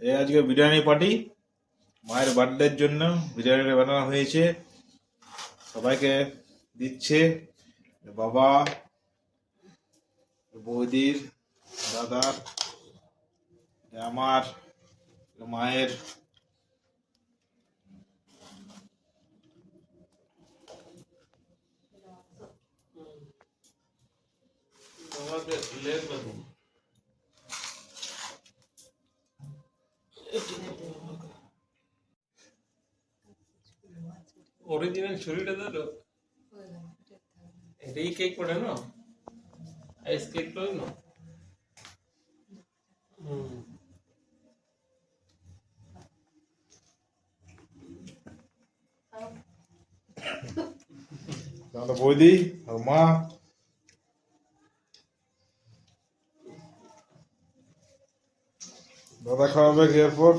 এই আজকে বিরিয়ানি পার্টি। মায়ের বার্থডের জন্য বিরিয়ানি বানানো হয়েছে। সবাইকে দিচ্ছে। বাবা, বৌদির দাদার আমার মায়ের। অরিজিনাল ছুরিটা দিল এটাই কেক পড়ে না আইস কেক তো না হুম বৌদি মা। দাদা খাওয়াবে এরপর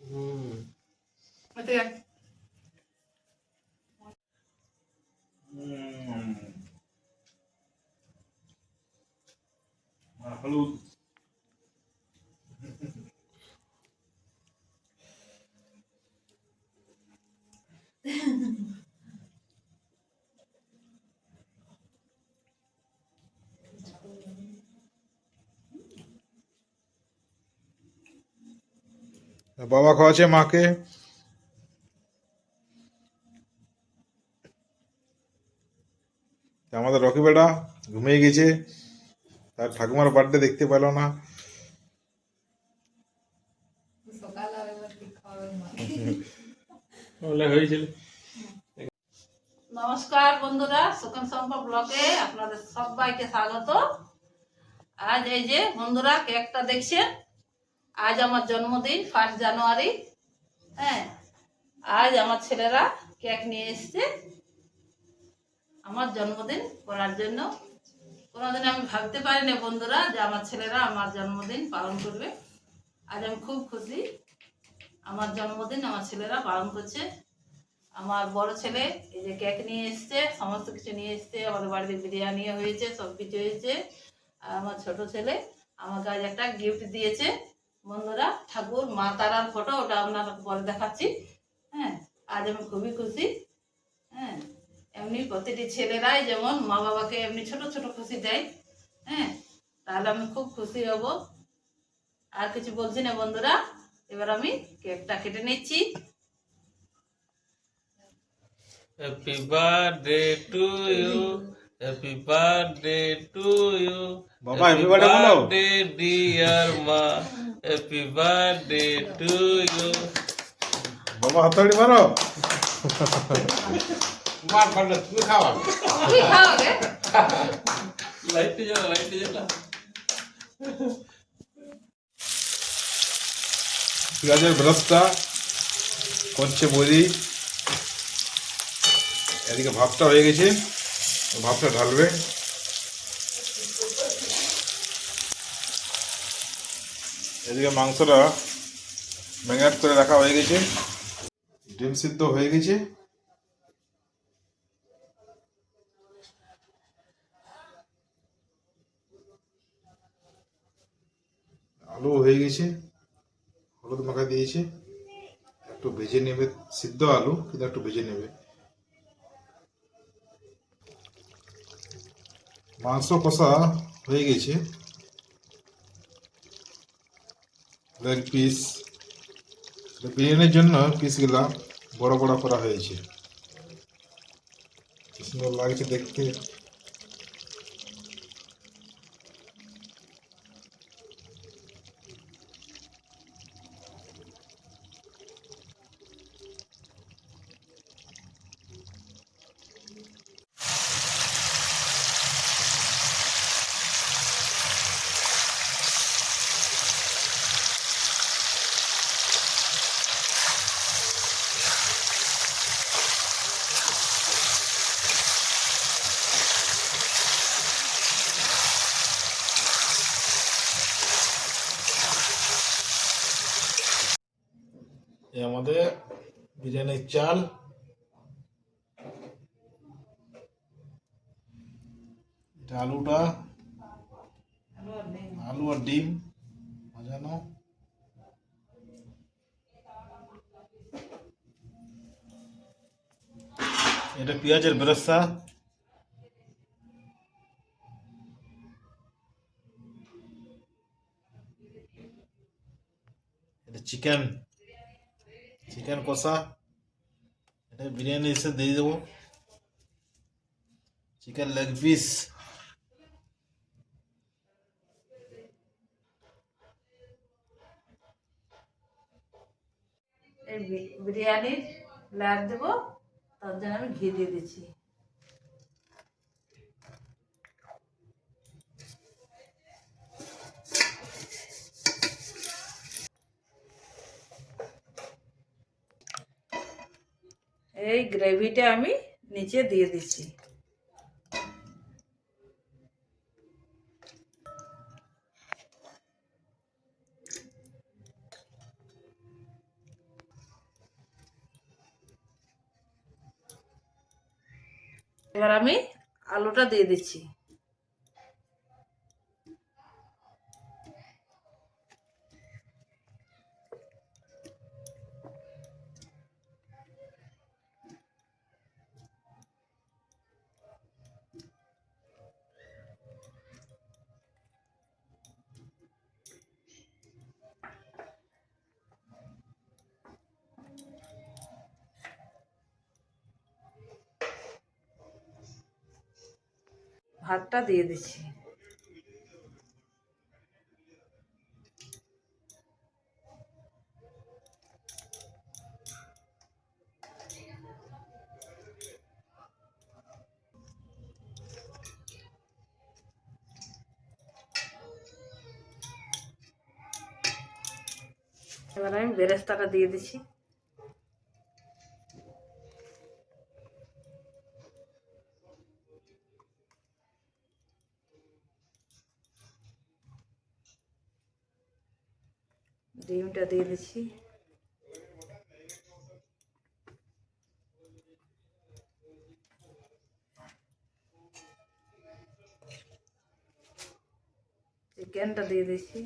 হুম হলুদ বাবা খাওয়াচ্ছে মাকে। আমাদের রকি বেটা ঘুমিয়ে গেছে। তার ঠাকুমার বার্থডে দেখতে পেল না। নমস্কার বন্ধুরা সুখন সম্ভব ব্লকে আপনাদের সবাইকে স্বাগত। আজ এই যে বন্ধুরা কেকটা দেখছেন আজ আমার জন্মদিন ফার্স্ট জানুয়ারি হ্যাঁ আজ আমার ছেলেরা কেক নিয়ে এসছে আমার জন্মদিন করার জন্য। কোনোদিন আমি ভাবতে পারি পারিনি বন্ধুরা যে আমার ছেলেরা আমার জন্মদিন পালন করবে। আজ আমি খুব খুশি। আমার জন্মদিন আমার ছেলেরা পালন করছে। আমার বড় ছেলে এই যে কেক নিয়ে এসছে, সমস্ত কিছু নিয়ে এসছে। আমাদের বাড়িতে বিরিয়ানি হয়েছে, সব কিছু হয়েছে। আর আমার ছোট ছেলে আমাকে আজ একটা গিফট দিয়েছে। বন্ধুরা ঠাকুর মা তারার ফটো ওটা আপনার পরে দেখাচ্ছি। হ্যাঁ আজ আমি খুবই খুশি। হ্যাঁ এমনি প্রতিটি ছেলেরাই যেমন মা বাবাকে এমনি ছোট ছোট খুশি দেয়। হ্যাঁ তাহলে আমি খুব খুশি হব। আর কিছু বলছি না বন্ধুরা এবার আমি কেকটা কেটে নিচ্ছি। Happy birthday to you happy birthday to you বাবা, happy birthday বলো। বার্থডে ডিয়ার মা হ্যাপি বার্থডে টু ইউ বাবা হাতাড়ি মারো। তুমি খাওয়াবে লাইট জ্বালা লাইট জ্বালা। পেঁয়াজের ব্রাশটা করছে বৌদি। এদিকে ভাতটা হয়ে গেছে ভাতটা ঢালবে। এদিকে মাংসটা ম্যারিনেট করে রাখা হয়ে গেছে। ডিম সিদ্ধ হয়ে গেছে। আলু হয়ে গেছে, হলুদ মাখা দিয়েছে। একটু ভেজে নেবে সিদ্ধ আলু, কিন্তু একটু ভেজে নেবে। মাংস কষা হয়ে গেছে। লেগ পিস বিরিয়ানির জন্য পিসগুলা বড় বড় করা হয়েছে কি সুন্দর লাগছে দেখতে এই আমাদের বিরিয়ানির চাল। এটা আলুটা। আলু আর ডিম। ভাজানো। এটা পেঁয়াজের বেরেস্তা। এটা চিকেন। চিকেন কষা। বিরিয়ানি এসে দিয়ে দেবো। চিকেন লেগ পিস বিরিয়ানির লাগ দেবো, তার জন্য আমি ঘি দিয়ে দিচ্ছি। এই গ্রেভিটা আমি নিচে দিয়ে দিচ্ছি। এবার আমি আলুটা দিয়ে দিচ্ছি। ভাতটা দিয়ে দিচ্ছি। এবার আমি বেরেস্তাটা দিয়ে দিচ্ছি। ডিমটা দিয়ে দিচ্ছি। চিকেনটা দিয়ে দিচ্ছি।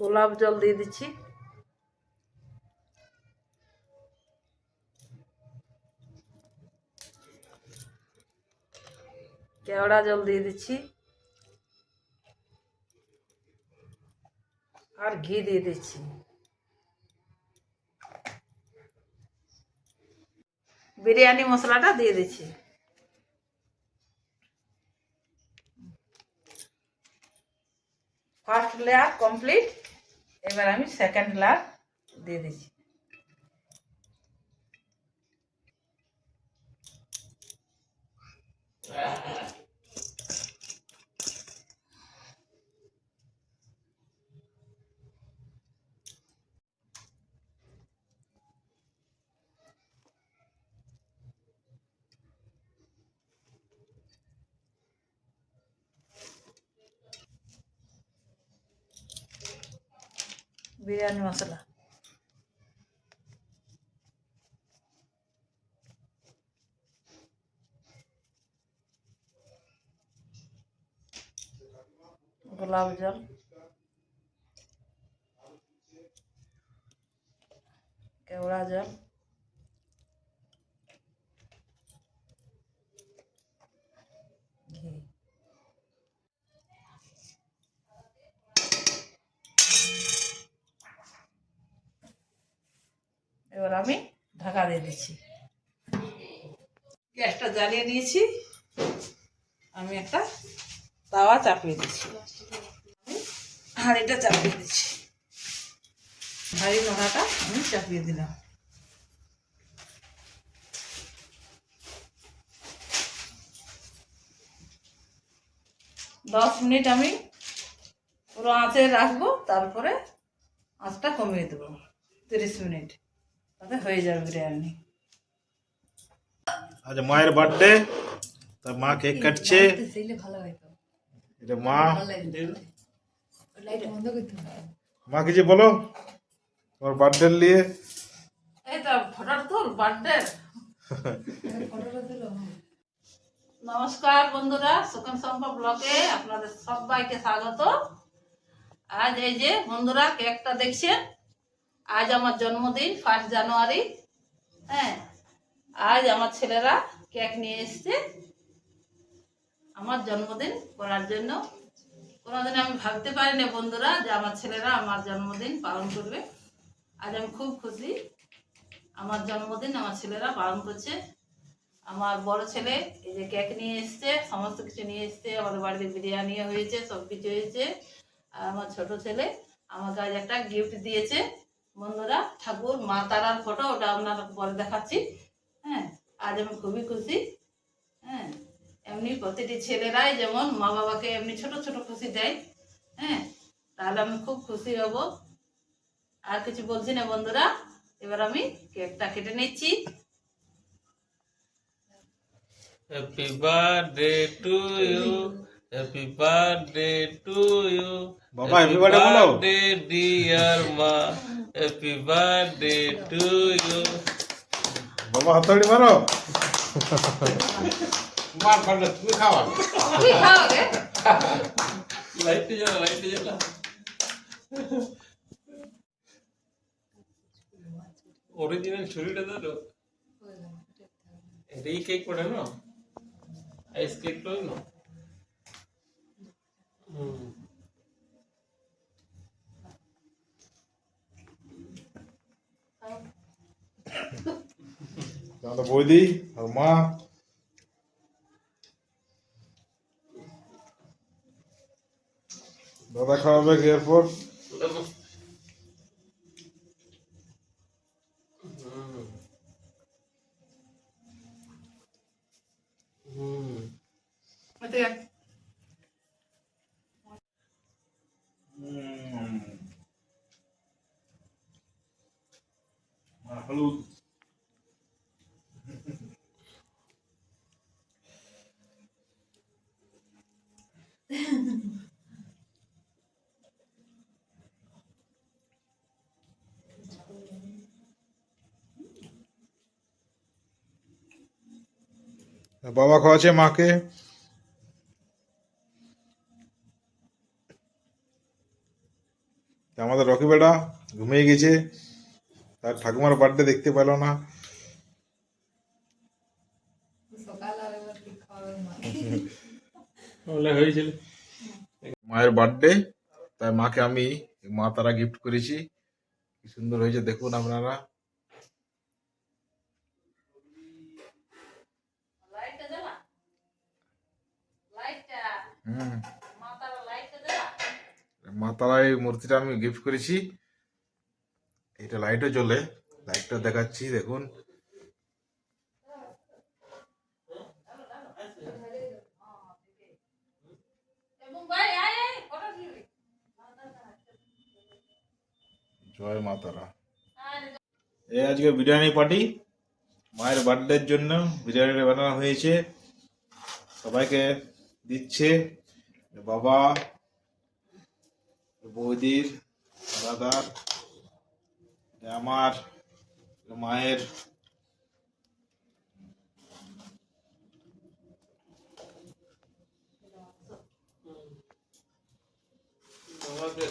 গোলাপ জল দিয়ে দিচ্ছি। কেওড়া জল দিয়ে দিচ্ছি। আর ঘি দিয়ে দিচ্ছি। বিরিয়ানি মশলাটা দিয়ে দিচ্ছি। ফার্স্ট লেয়ার কমপ্লিট এবার আমি সেকেন্ড লেয়ার দিয়ে দিচ্ছি। বিরিয়ানি মশলা গোলাপ জল কেওড়া জল ঘি এবার কাঁদিয়ে দিচ্ছি। গ্যাসটা জ্বালিয়ে নিয়েছি আমি একটা তাওয়া চাপিয়ে দিচ্ছি। হাঁড়িটা চাপিয়ে দিচ্ছি। হাঁড়ি নোড়াটা আমি চাপিয়ে দিলাম। দশ মিনিট আমি পুরো আঁচে রাখব, তারপরে আঁচটা কমিয়ে দেবো। তিরিশ মিনিট। তাতে হয়ে যাবে বিরিয়ানি আজ মায়ের বার্থডে তার মা কেক কাটছে এটা মা মা কিছু বলো তোমার বার্থডে নিয়ে এই তো ফটোর তোর বার্থডে নমস্কার বন্ধুরা সুখন সম্ভব ব্লগে আপনাদের সবাইকে স্বাগত আজ এই যে বন্ধুরা কেকটা দেখছেন আজ আমার জন্মদিন ফার্স্ট জানুয়ারি হ্যাঁ আজ আমার ছেলেরা কেক নিয়ে এসছে আমার জন্মদিন করার জন্য। কোনোদিন আমি ভাবতে পারিনি বন্ধুরা যে আমার ছেলেরা আমার জন্মদিন পালন করবে। আজ আমি খুব খুশি। আমার জন্মদিন আমার ছেলেরা পালন করছে। আমার বড় ছেলে এই যে কেক নিয়ে এসছে, সমস্ত কিছু নিয়ে এসছে। আমাদের বাড়িতে বিরিয়ানি হয়েছে সব কিছু হয়েছে। আর আমার ছোট ছেলে আমাকে আজ একটা গিফট দিয়েছে। বন্ধুরা, ঠাকুর, মা তারার ফটো ওটা আপনার পরে দেখাচ্ছি। হ্যাঁ আজ আমি খুবই খুশি। হ্যাঁ এমনি প্রতিটি ছেলেরাই যেমন মা বাবাকে এমনি ছোট ছোট খুশি দেয়। হ্যাঁ তাহলে আমি খুব খুশি হব। আর কিছু বলছি না বন্ধুরা, এবার আমি কেকটা কেটে নিচ্ছি। Happy birthday to you happy birthday to you বাবা, happy birthday বলো। বার্থডে ডিয়ার মা হ্যাপি বার্থডে টু ইউ বাবা হাততালি মারো কি খাওয়াবে লাইট জ্বালা লাইট জ্বালা অরিজিনাল ছুরিটা ধরো এটাই কেক পড়ে না আইস কেক তো না হুম। আমাদের বৌদি আর মা দাদা খাওয়াবে এরপর হুম বাবা খাওয়াছে মাকে। আমাদের রকি বেটা ঘুমিয়ে গেছে। তার ঠাকুমার বার্থডে দেখতে পেল না। হয়েছিল। মায়ের বার্থডে তাই মাকে আমি মা তারা গিফট করেছি। কি সুন্দর হয়েছে দেখুন আপনারা। লাইটটা জ্বালা? লাইটটা? হুম। মাতার মা তারা এই মূর্তিটা আমি গিফট করেছি। এটা লাইটও জ্বলে, লাইটটা দেখাচ্ছি, দেখুন। জয় মা তারা। এই আজকে বিরিয়ানি পার্টি, মায়ের বার্থডের জন্য বিরিয়ানিটা বানানো হয়েছে। সবাইকে দিচ্ছে বাবা বৌদির দাদার আমার মায়ের তোমাকে